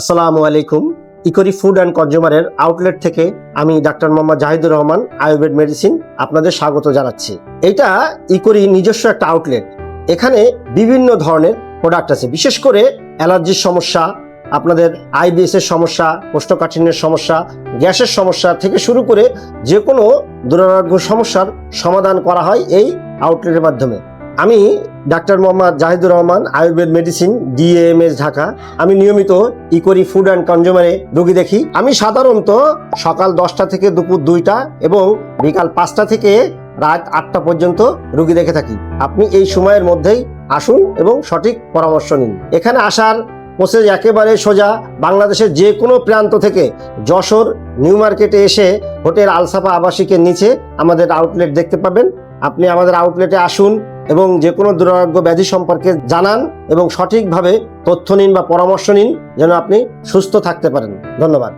আসসালামু আলাইকুম। ইকোরি food and কনজিউমারের আউটলেট থেকে আমি ডাক্তার মোহাম্মদ জাহিদুর রহমান, আয়ুর্বেদ মেডিসিন আপনাদের স্বাগত জানাচ্ছি। এটা ইকোরি নিজস্ব একটা আউটলেট। এখানে বিভিন্ন ধরনের প্রোডাক্ট আছে। বিশেষ করে অ্যালার্জির সমস্যা, আপনাদের আইবিএস এর সমস্যা, কোষ্ঠকাঠিন্যের সমস্যা, গ্যাসের সমস্যা থেকে শুরু করে যে কোনো দুরারোগ্য সমস্যার সমাধান করা হয় এই আউটলেটের মাধ্যমে। আমি doctor Mohammad Jahidur Rahman, Ayurveda medicine, DMS Dhaka. আমি নিয়মিত ইকোরি ফুড অ্যান্ড কনজিউমারে রোগী দেখি। আমি সাধারণত সকাল দশটা থেকে দুপুর দুইটা এবং বিকাল পাঁচটা থেকে রাত আটটা পর্যন্ত রোগী দেখে থাকি। আপনি এই সময়ের মধ্যেই আসুন এবং সঠিক পরামর্শ নিন। এখানে আসার প্রসেস একেবারে সোজা। বাংলাদেশের যে কোনো প্রান্ত থেকে যশোর, নিউ মার্কেটে এসে হোটেল আলসাফা আবাসিকের নিচে আমাদের আউটলেট দেখতে পাবেন। আপনি আমাদের আউটলেটে আসুন এবং যে কোনো দুরারোগ্য ব্যাধি সম্পর্কে জানান এবং সঠিকভাবে তথ্য নিন বা পরামর্শ নিন, যেন আপনি সুস্থ থাকতে পারেন। ধন্যবাদ।